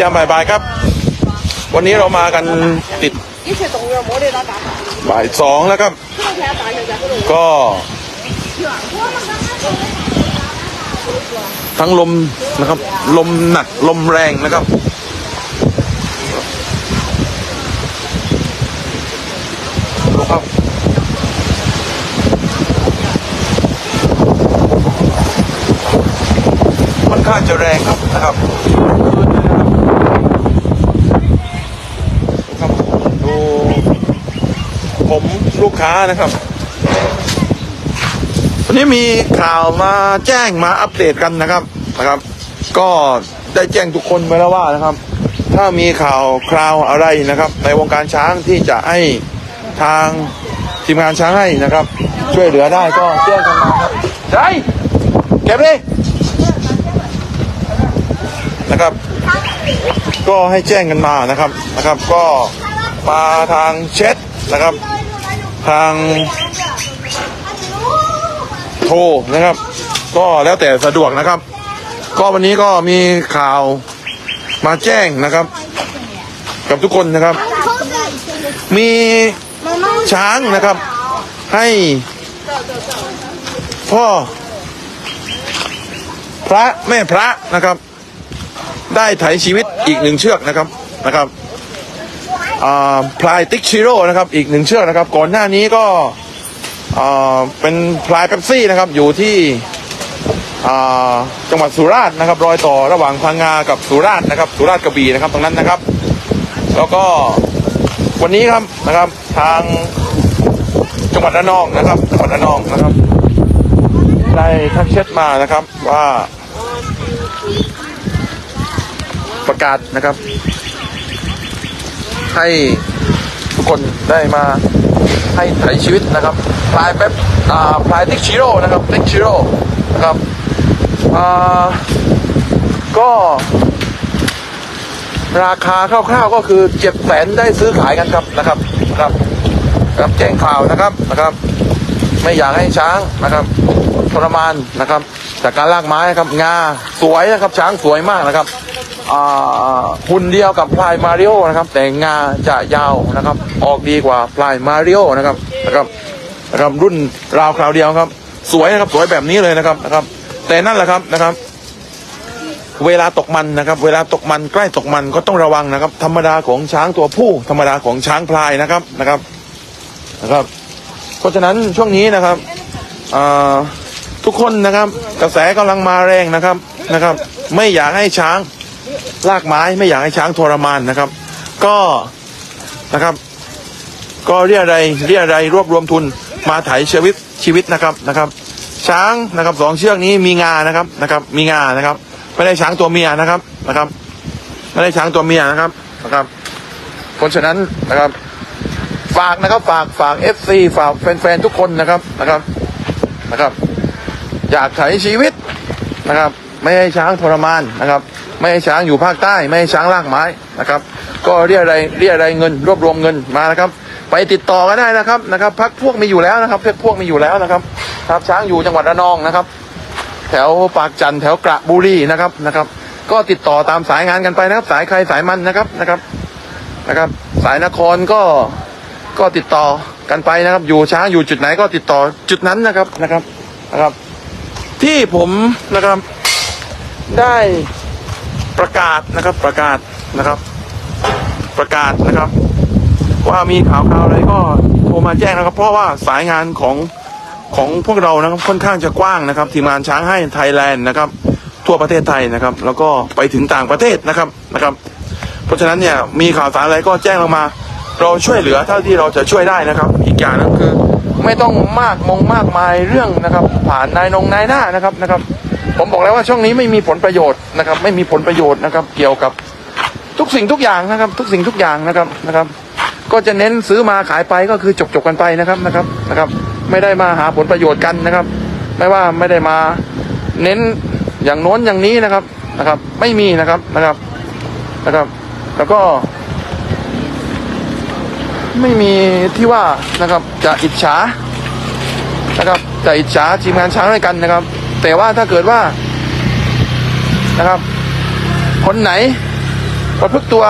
ยามบ่ายๆครับ วันนี้เรามากันติดบ่ายสองแล้วครับ ก็ ทั้งลมนะครับ ลมหนักลมแรงนะครับลูครับค่อนข้างจะแรงครับนะครับ ลูกค้านะครับวันนี้มีข่าวมาแจ้งมาอัปเดตกันนะครับนะครับ ก็ได้แจ้งทุกคนไปแล้วว่านะครับ ถ้ามีข่าวคราวอะไรนะครับ ในวงการช้างที่จะให้ทางทีมงานช้างให้นะครับ ช่วยเหลือได้ก็แจ้งกันมาครับได้เก็บเลยนะครับ ก็ให้แจ้งกันมานะครับนะครับ ก็มาทางเช็ดนะครับ ทางโทรนะครับ ก็แล้วแต่สะดวกนะครับ ก็วันนี้ก็มีข่าวมาแจ้งนะครับ กับทุกคนนะครับ มีช้างนะครับ ให้พ่อ พระแม่พระนะครับ ได้ไถชีวิตอีกหนึ่งเชือกนะครับนะครับ พลายติ๊กชิโร่นะครับอีกหนึ่งเชือกนะครับ ก่อนหน้านี้ก็เป็นพลายเป๊ปซี่นะครับอยู่ที่จังหวัดสุราษฎร์นะครับ รอยต่อระหว่างพังงากับสุราษฎร์นะครับ สุราษฎร์กระบี่นะครับตรงนั้นนะครับ แล้วก็วันนี้ครับนะครับทางจังหวัดระนองนะครับ จังหวัดระนองนะครับ ได้ทักเช็ดมานะครับว่าประกาศนะครับ ให้ทุกคนได้มาให้ไถ่ชีวิตนะครับพลายเป๊ปอ่าพลายติ๊กชิโร่นะครับติ๊กชิโร่นะครับอ่าก็ราคาคร่าวๆก็คือเจ็ดแสนได้ซื้อขายกันครับนะครับนะครับครับแจ้งข่าวนะครับนะครับ ไม่อยากให้ช้างนะครับทรมานนะครับ จากการลากไม้ครับงาสวยนะครับช้างสวยมากนะครับ หุ่นเดียวกับพลายมาริโอนะครับ แต่งาจะยาวนะครับ ออกดีกว่าพลายมาริโอนะครับนะครับนะครับรุ่นราวคราวเดียวครับ สวยนะครับสวยแบบนี้เลยนะครับนะครับ แต่นั่นแหละครับนะครับ เวลาตกมันนะครับ เวลาตกมันใกล้ตกมันก็ต้องระวังนะครับ ธรรมดาของช้างตัวผู้ธรรมดาของช้างพลายนะครับนะครับนะครับ เพราะฉะนั้นช่วงนี้นะครับทุกคนนะครับ กระแสกำลังมาแรงนะครับนะครับ ไม่อยากให้ช้าง ลากไม้ไม่อยากให้ช้างทรมานนะครับ ก็นะครับ ก็เรียอะไรเรียอะไรรวบรวมทุนมาไถชีวิตชีวิตนะครับนะครับ ช้างนะครับสองเชือกนี้มีงานะครับนะครับ มีงานะครับไม่ได้ช้างตัวเมียนะครับนะครับไม่ได้ช้างตัวเมียนะครับนะครับเพราะฉะนั้นนะครับฝากนะครับฝากฝากเอฟซีฝากแฟนๆทุกคนนะครับนะครับนะครับ อยากไถชีวิตนะครับ ไม่ให้ช้างทรมานนะครับ ไม่ให้ช้างอยู่ภาคใต้ ไม่ให้ช้างลากไม้นะครับ ก็เรียอะไรเรียอะไรเงินรวบรวมเงินมานะครับ ไปติดต่อกันได้นะครับนะครับพักพวกมีอยู่แล้วนะครับพักพวกมีอยู่แล้วนะครับครับช้างอยู่จังหวัดระนองนะครับ แถวปากจันแถวกระบุรีนะครับนะครับ ก็ติดต่อตามสายงานกันไปนะครับ สายใครสายมันนะครับนะครับนะครับ สายนครก็ก็ติดต่อกันไปนะครับ อยู่ช้างอยู่จุดไหนก็ติดต่อจุดนั้นนะครับนะครับนะครับ ที่ผมนะครับ ได้ประกาศนะครับประกาศนะครับ ประกาศนะครับ ว่ามีข่าวข่าวอะไรก็โทรมาแจ้งนะครับ เพราะว่าสายงานของของพวกเรานะครับค่อนข้างจะกว้างนะครับ ทีมงานช้างให้ไทยแลนด์นะครับ ทั่วประเทศไทยนะครับ แล้วก็ไปถึงต่างประเทศนะครับนะครับ เพราะฉะนั้นเนี่ยมีข่าวสารอะไรก็แจ้งเรามา เราช่วยเหลือเท่าที่เราจะช่วยได้นะครับ อีกอย่างนึงคือ ไม่ต้องมากมงมากมายเรื่องนะครับ ผ่านนายนงนายหน้านะครับนะครับ ผมบอกแล้วว่าช่วงนี้ไม่มีผลประโยชน์นะครับ ไม่มีผลประโยชน์นะครับ เกี่ยวกับทุกสิ่งทุกอย่างนะครับ ทุกสิ่งทุกอย่างนะครับนะครับ ก็จะเน้นซื้อมาขายไปก็คือจบจบกันไปนะครับนะครับนะครับ ไม่ได้มาหาผลประโยชน์กันนะครับ ไม่ว่าไม่ได้มาเน้นอย่างโน้นอย่างนี้นะครับนะครับ ไม่มีนะครับนะครับนะครับ แล้วก็ ไม่มีที่ว่านะครับจะอิจฉานะครับจะอิจฉาทีมงานช้างด้วยกันนะครับ แต่ว่าถ้าเกิดว่านะครับ คนไหนประพฤติตัว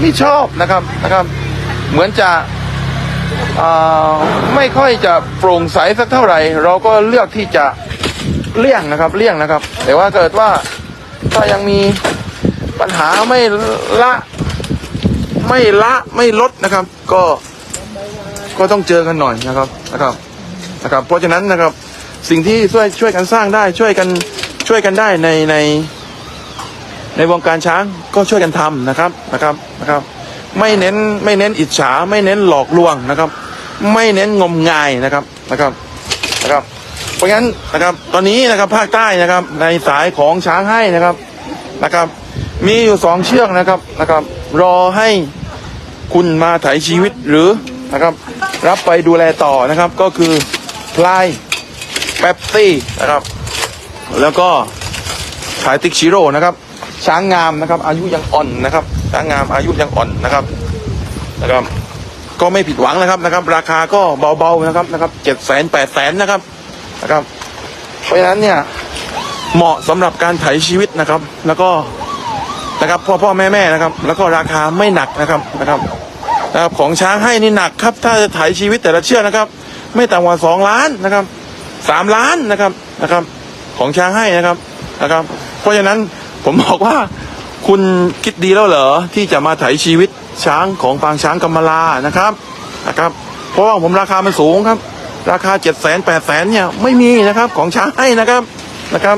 ไม่ชอบนะครับนะครับ เหมือนจะไม่ค่อยจะโปร่งใสสักเท่าไหร่ เราก็เลือกที่จะเลี่ยงนะครับเลี่ยงนะครับ แต่ว่าเกิดว่าถ้ายังมีปัญหาไม่ละไม่ละไม่ลดนะครับ ก็ก็ต้องเจอกันหน่อยนะครับนะครับนะครับ เพราะฉะนั้นนะครับ สิ่งที่ช่วยช่วยกันสร้างได้ช่วยกันช่วยกันได้ในในในวงการช้างก็ช่วยกันทำนะครับนะครับนะครับ ไม่เน้นไม่เน้นอิจฉาไม่เน้นหลอกลวงนะครับ ไม่เน้นงมงายนะครับนะครับนะครับ เพราะงั้นนะครับตอนนี้นะครับภาคใต้นะครับ ในสายของช้างให้นะครับนะครับ มีอยู่สองเชือกนะครับนะครับ รอให้คุณมาไถชีวิตหรือนะครับ รับไปดูแลต่อนะครับก็คือพลาย แป๊บซี่นะครับ แล้วก็ขายติ๊กชิโร่นะครับ ช้างงามนะครับ อายุยังอ่อนนะครับ ช้างงามอายุยังอ่อนนะครับนะครับ ก็ไม่ผิดหวังนะครับนะครับ ราคาก็เบาๆนะครับนะครับเจ็ดแสนแปดแสนนะครับนะครับ เพราะฉะนั้นเนี่ยเหมาะสำหรับการไถชีวิตนะครับ แล้วก็นะครับพ่อพ่อแม่แม่นะครับ แล้วก็ราคาไม่หนักนะครับนะครับนะครับของช้างให้นี่หนักครับ ถ้าจะไถชีวิตแต่ละเชือกนะครับ ไม่ต่ำกว่าสองล้านนะครับ สามล้านนะครับนะครับ ของช้างให้นะครับนะครับ เพราะฉะนั้นผมบอกว่าคุณคิดดีแล้วเหรอที่จะมาไถชีวิตช้างของปางช้างกำมลานะครับนะครับเพราะว่าผมราคามันสูงครับ ราคาเจ็ดแสนแปดแสนเนี่ยไม่มีนะครับของช้างให้นะครับนะครับ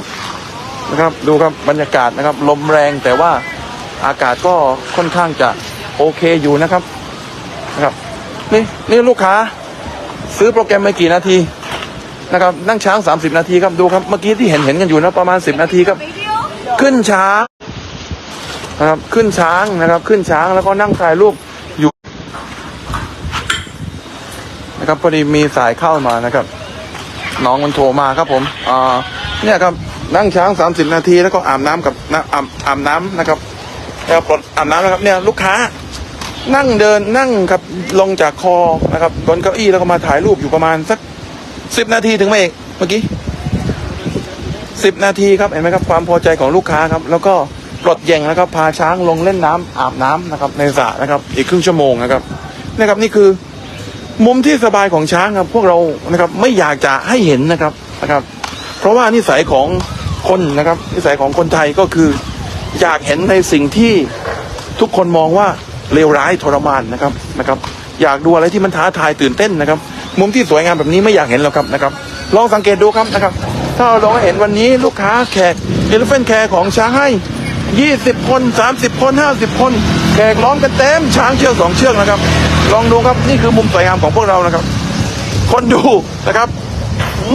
นะครับดูครับบรรยากาศนะครับ ลมแรงแต่ว่าอากาศก็ค่อนข้างจะโอเคอยู่นะครับนะครับ นี่นี่ลูกค้า ซื้อโปรแกรมไปกี่นาที นะครับนั่งช้าง 30 นาทีครับดูครับเมื่อกี้ที่เห็นเห็นกันอยู่นะประมาณ 10 นาทีครับ ขึ้นช้างนะครับขึ้นช้างนะครับ ขึ้นช้างแล้วก็นั่งถ่ายรูปอยู่นะครับพอดีมีสายเข้ามานะครับ น้องมันโทรมาครับผมอ่าเนี่ยครับนั่งช้าง 30 นาทีแล้วก็อาบน้ำกับน้ำอาบอาบน้ำนะครับแล้วปลดอาบน้ำนะครับเนี่ยลูกค้านั่งเดินนั่งครับลงจากคอนะครับบนเก้าอี้แล้วก็มาถ่ายรูปอยู่ประมาณสัก สิบนาทีถึงไหมเอกเมื่อกี้สิบนาทีครับเห็นไหมครับความพอใจของลูกค้าครับ แล้วก็ปลดแย่งนะครับพาช้างลงเล่นน้ำอาบน้ำนะครับ ในสระนะครับ อีกครึ่งชั่วโมงนะครับนะครับนี่คือ มุมที่สบายของช้างครับ พวกเรานะครับไม่อยากจะให้เห็นนะครับนะครับ เพราะว่านิสัยของคนนะครับ นิสัยของคนไทยก็คือ อยากเห็นในสิ่งที่ทุกคนมองว่าเลวร้ายทรมานนะครับนะครับ อยากดูอะไรที่มันท้าทายตื่นเต้นนะครับ มุมที่สวยงามแบบนี้ไม่อยากเห็นหรอกครับนะครับลองสังเกตดูครับนะครับ ถ้าเราลองเห็นวันนี้ลูกค้าแขกเอลิเฟนแคร์ของช้างให้20คน30คน50คน แขกล้อมกันเต็มช้างเชือกสองเชือกนะครับ ลองดูครับนี่คือมุมสวยงามของพวกเรานะครับ คนดูนะครับ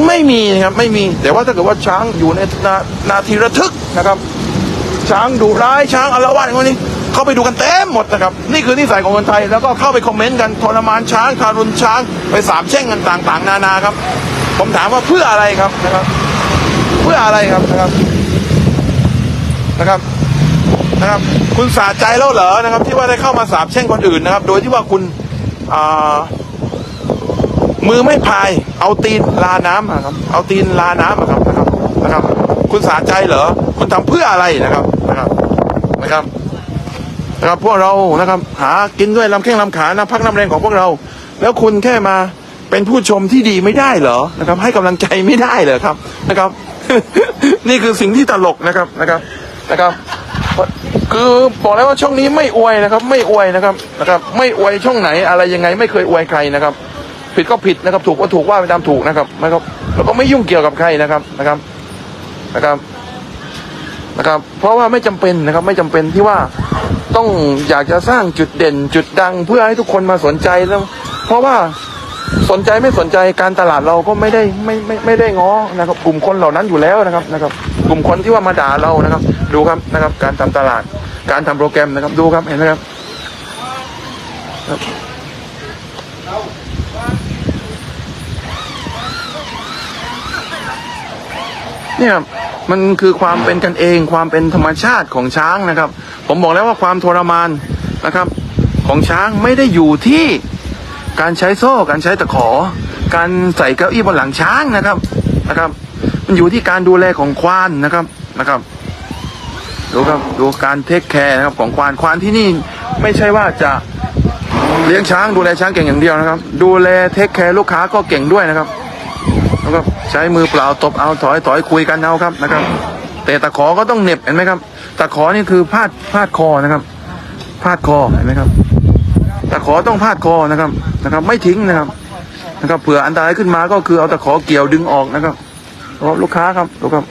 ไม่มีนะครับไม่มีแต่ว่าถ้าเกิดว่าช้างอยู่ในนานาทีระทึกนะครับ ช้างดุร้ายช้างอารวาสอย่างนี้ เข้าไปดูกันเต็มหมดนะครับ นี่คือนิสัยของคนไทย แล้วก็เข้าไปคอมเมนต์กันทรมานช้างทารุณช้าง ไปสาบแช่งกันต่างๆ นานาครับ ผมถามว่าเพื่ออะไรครับนะครับ เพื่ออะไรครับนะครับนะครับนะครับ คุณสาใจแล้วเหรอนะครับ ที่ว่าได้เข้ามาสาบแช่งคนอื่นนะครับ โดยที่ว่าคุณมือไม่พาย เอาตีนลาน้ำอะครับ เอาตีนลาน้ำอะครับนะครับนะครับ คุณสาใจเหรอ คุณทำเพื่ออะไรนะครับนะครับนะครับ นะครับพวกเรานะครับหากินด้วยลำแข้งลำขาน้ำพักน้ำแรงของพวกเรา แล้วคุณแค่มาเป็นผู้ชมที่ดีไม่ได้เหรอนะครับ ให้กำลังใจไม่ได้เหรอครับนะครับ นี่คือสิ่งที่ตลกนะครับนะครับนะครับ คือบอกแล้วว่าช่องนี้ไม่อวยนะครับ ไม่อวยนะครับนะครับ ไม่อวยช่องไหนอะไรยังไง ไม่เคยอวยใครนะครับ ผิดก็ผิดนะครับ ถูกก็ถูกว่าไปตามถูกนะครับนะครับแล้วก็ไม่ยุ่งเกี่ยวกับใครนะครับนะครับนะครับนะครับ เพราะว่าไม่จำเป็นนะครับ ไม่จำเป็นที่ว่า ต้องอยากจะสร้างจุดเด่น จุดดังเพื่อให้ทุกคนมาสนใจแล้ว เพราะว่าสนใจไม่สนใจการตลาดเราก็ไม่ได้ไม่ไม่ไม่ได้ง้อนะครับ กลุ่มคนเหล่านั้นอยู่แล้วนะครับนะครับ กลุ่มคนที่ว่ามาด่าเรานะครับ ดูครับนะครับ การทำตลาด การทำโปรแกรมนะครับดูครับเห็นไหมครับเนี่ย มันคือความเป็นกันเองความเป็นธรรมชาติของช้างนะครับ ผมบอกแล้วว่าความทรมานนะครับ ของช้างไม่ได้อยู่ที่การใช้โซ่การใช้ตะขอ การใส่เก้าอี้บนหลังช้างนะครับนะครับ มันอยู่ที่การดูแลของควานนะครับนะครับดูครับดูการเทคแคร์นะครับของควานควานที่นี่ไม่ใช่ว่าจะเลี้ยงช้างดูแลช้างเก่งอย่างเดียวนะครับ ดูแลเทคแคร์ลูกค้าก็เก่งด้วยนะครับ แล้วก็ใช้มือเปล่าตบเอาถอยถอยคุยกันเอาครับนะครับ แต่ตะขอก็ต้องเหน็บเห็นไหมครับ ตะขอนี่คือพาดพาดคอนะครับ พาดคอเห็นไหมครับ ตะขอต้องพาดคอนะครับนะครับ ไม่ทิ้งนะครับนะครับเผื่ออันตรายขึ้นมาก็คือเอาตะขอเกี่ยวดึงออกนะครับราะลูกค้าครับดูครับ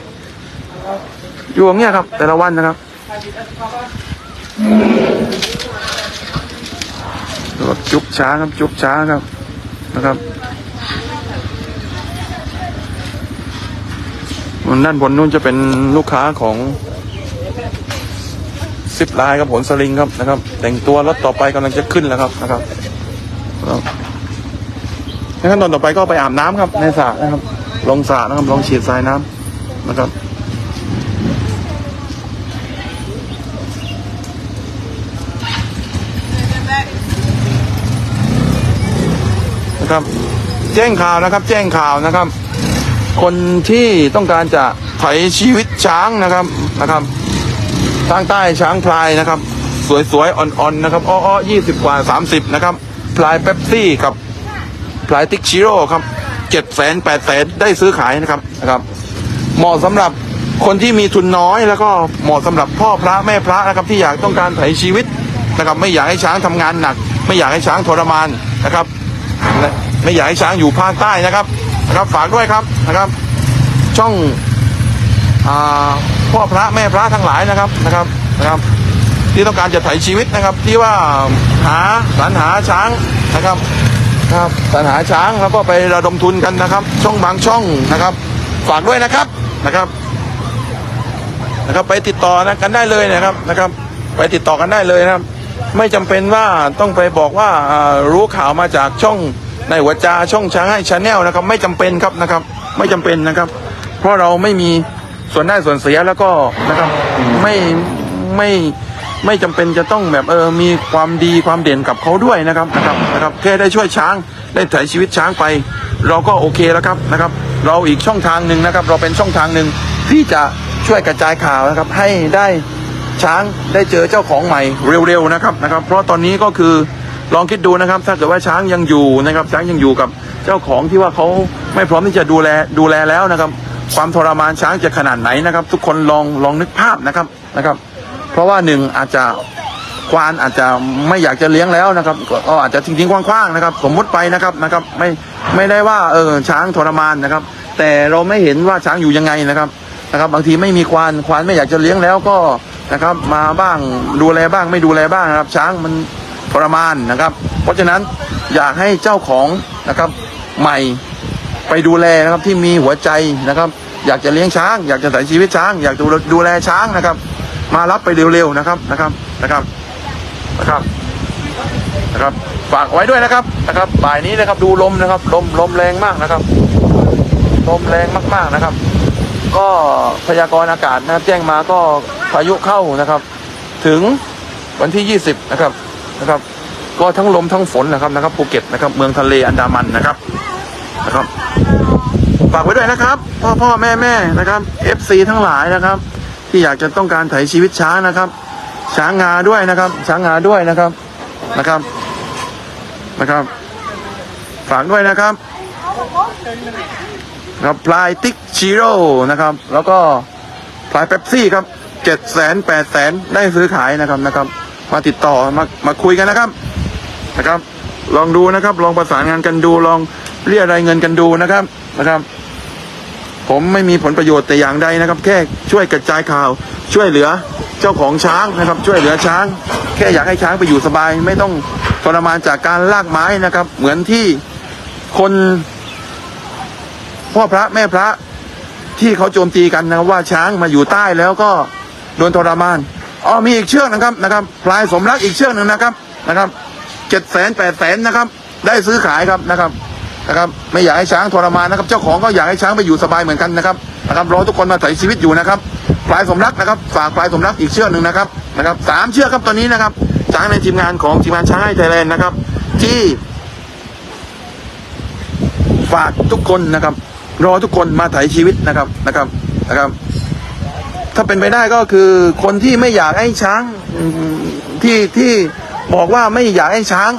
อยู่อย่างเงี้ยครับ แต่ละวันนะครับดูครับจุบช้าครับจุบช้าครับนะครับบน ด้านบนนู้นจะเป็นลูกค้าของซิปไลน์ครับผลสลิงครับนะครับ แต่งตัวรถต่อไปกำลังจะขึ้นแล้วครับนะครับขั้นตอนต่อไปก็ไปอาบน้ำครับ ในสระนะครับ ลงสระนะครับ ลองฉีดทรายน้ำนะครับนะครับ แจ้งข่าวนะครับ แจ้งข่าวนะครับ คนที่ต้องการจะไถชีวิตช้างนะครับนะครับทางใต้ช้างพลายนะครับ สวยๆอ่อนๆนะครับอ้อๆยี่สิบกว่าสามสิบนะครับพลายเป๊ปซี่กับพลายติ๊กชิโร่ครับเจ็ดแสนแปดแสนได้ซื้อขายนะครับนะครับ เหมาะสำหรับคนที่มีทุนน้อยแล้วก็เหมาะสำหรับพ่อพระแม่พระนะครับที่อยากต้องการไถชีวิตนะครับ ไม่อยากให้ช้างทำงานหนัก ไม่อยากให้ช้างทรมานนะครับ ไม่อยากให้ช้างอยู่ภาคใต้นะครับ นะครับฝากด้วยครับนะครับ ช่องอพ่อพระแม่พระทั้งหลายนะครับนะครับนะครับ ที่ต้องการจะถ่ชีวิตนะครับ ที่ว่าหาสรรหาช้างนะครับนะครับสรรหาช้างแล้วก็ไประดมทุนกันนะครับ ช่องบางช่องนะครับ ฝากด้วยนะครับนะครับนะครับไปติดต่อนะกันได้เลยนะครับนะครับ ไปติดต่อกันได้เลยนะครับ ไม่จำเป็นว่าต้องไปบอกว่ารู้ข่าวมาจากช่อง ในหัวจาช่องช้างให้ชาแนลนะครับ ไม่จำเป็นครับนะครับ ไม่จำเป็นนะครับ เพราะเราไม่มีส่วนได้ส่วนเสียแล้วก็นะครับไม่ไม่ไม่จำเป็นจะต้องแบบเออมีความดีความเด่นกับเขาด้วยนะครับนะครับนะครับแค่ได้ช่วยช้างได้ถ่ายชีวิตช้างไป เราก็โอเคแล้วครับนะครับ เราอีกช่องทางหนึ่งนะครับ เราเป็นช่องทางหนึ่งที่จะช่วยกระจายข่าวนะครับ ให้ได้ช้างได้เจอเจ้าของใหม่เร็วๆนะครับนะครับ เพราะตอนนี้ก็คือ ลองคิดดูนะครับ ถ้าเกิดว่าช้างยังอยู่นะครับ ช้างยังอยู่กับเจ้าของที่ว่าเขาไม่พร้อมที่จะดูแลดูแลแล้วนะครับ ความทรมานช้างจะขนาดไหนนะครับ ทุกคนลองลองนึกภาพนะครับนะครับ เพราะว่าหนึ่งอาจจะควานอาจจะไม่อยากจะเลี้ยงแล้วนะครับก็อาจจะทิ้งๆคว้างๆนะครับ สมมุติไปนะครับนะครับ ไม่ไม่ได้ว่าเออช้างทรมานนะครับ แต่เราไม่เห็นว่าช้างอยู่ยังไงนะครับนะครับ บางทีไม่มีควานควานไม่อยากจะเลี้ยงแล้วก็นะครับ มาบ้างดูแลบ้างไม่ดูแลบ้างนะครับ ช้างมัน ทรมานนะครับ เพราะฉะนั้นอยากให้เจ้าของนะครับใหม่ไปดูแลนะครับที่มีหัวใจนะครับ อยากจะเลี้ยงช้าง อยากจะใส่ชีวิตช้าง อยากดูดูแลช้างนะครับ มารับไปเร็วๆนะครับนะครับนะครับนะครับนะครับฝากไว้ด้วยนะครับนะครับบ่ายนี้นะครับดูลมนะครับลมลมแรงมากนะครับลมแรงมากๆนะครับ ก็พยากรณ์อากาศนะครับแจ้งมาก็พายุเข้านะครับ ถึงวันที่ 20 นะครับ นะครับ ก็ทั้งลมทั้งฝนนะครับนะครับภูเก็ตนะครับเมืองทะเลอันดามันนะครับนะครับฝากไว้ด้วยนะครับ พ่อพ่อแม่แม่นะครับ FC ทั้งหลายนะครับ ที่อยากจะต้องการไถ่ชีวิตช้างนะครับช้างงาด้วยนะครับ ช้างงาด้วยนะครับนะครับนะครับ ฝากด้วยนะครับครับพลายติ๊กชิโร่นะครับ แล้วก็พลายเป๊ปซี่ครับเจ็ดแสนแปดแสนได้ซื้อขายนะครับนะครับ มาติดต่อมามาคุยกันนะครับนะครับ ลองดูนะครับ ลองประสานงานกันดูลองเรียรายเงินกันดูนะครับนะครับ ผมไม่มีผลประโยชน์แต่อย่างใดนะครับ แค่ช่วยกระจายข่าว ช่วยเหลือเจ้าของช้างนะครับ ช่วยเหลือช้าง แค่อยากให้ช้างไปอยู่สบาย ไม่ต้องทรมานจากการลากไม้นะครับ เหมือนที่คนพ่อพระแม่พระที่เขาโจมตีกันนะว่าช้างมาอยู่ใต้แล้วก็โดนทรมาน อ๋อมีอีกเชือกนะครับนะครับพลายสมรักอีกเชือกหนึ่งนะครับนะครับเจ็ดแสนแปดแสนนะครับ ได้ซื้อขายครับนะครับนะครับไม่อยากให้ช้างทรมานนะครับ เจ้าของก็อยากให้ช้างไปอยู่สบายเหมือนกันนะครับนะครับรอทุกคนมาไถ่ชีวิตอยู่นะครับพลายสมรักนะครับฝากพลายสมรักอีกเชือกหนึ่งนะครับนะครับสามเชือกครับตอนนี้นะครับช้างในทีมงานของทีมงานช้างไทยแลนด์นะครับ ที่ฝากทุกคนนะครับ รอทุกคนมาไถ่ชีวิตนะครับนะครับนะครับ ถ้าเป็นไปได้ก็คือคนที่ไม่อยากให้ช้างที่ที่บอกว่าไม่อยากให้ช้าง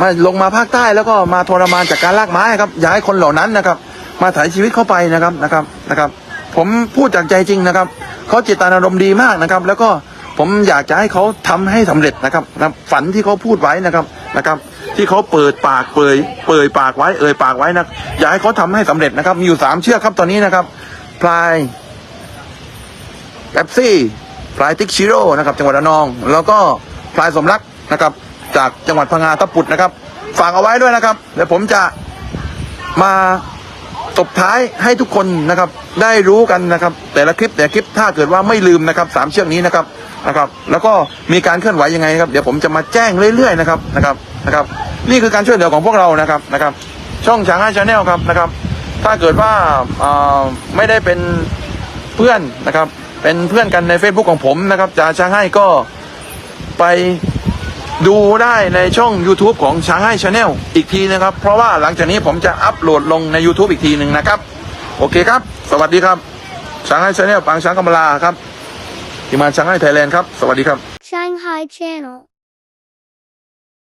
มาลงมาภาคใต้แล้วก็มาทรมานจากการลากไม้ครับอยากให้คนเหล่านั้นนะครับ มาถ่ายชีวิตเข้าไปนะครับนะครับนะครับ ผมพูดจากใจจริงนะครับเขาเจตนารมณ์ดีมากนะครับ แล้วก็ผมอยากจะให้เขาทำให้สำเร็จนะครับนะฝันที่เขาพูดไว้นะครับนะครับ ที่เขาเปิดปากเปยเปยปากไว้เอ่ยปากไว้นะอยากให้เขาทำให้สำเร็จนะครับ มีอยู่สามเชือกครับตอนนี้นะครับพลาย แป๊บซี่พลายติ๊กชิโร่นะครับจังหวัดระนอง แล้วก็พลายสมรักนะครับ จากจังหวัดพังงาตะปุดนะครับฝากเอาไว้ด้วยนะครับเดี๋ยวผมจะมาตบท้ายให้ทุกคนนะครับได้รู้กันนะครับ แต่ละคลิปแต่ละคลิปถ้าเกิดว่าไม่ลืมนะครับสามเชือกนี้นะครับนะครับแล้วก็มีการเคลื่อนไหวยังไงครับเดี๋ยวผมจะมาแจ้งเรื่อยๆนะครับนะครับนะครับ นี่คือการช่วยเหลือของพวกเรานะครับนะครับ ช่องช้างให้ชาแนลครับนะครับ ถ้าเกิดว่าอ่าไม่ได้เป็นเพื่อนนะครับ เป็นเพื่อนกันใน Facebook ของผมนะครับจะช้างให้ก็ไปดูได้ในช่อง YouTube ของช้างให้ชาแนลอีกทีนะครับ เพราะว่าหลังจากนี้ผมจะอัปโหลดลงใน YouTube อีกทีหนึ่งนะครับ โอเคครับ สวัสดีครับช้างให้ชาแนลปางช้างกำลาครับทีมงานช้างให้ไทยแลนด์ครับ สวัสดีครับ Shanghai Channel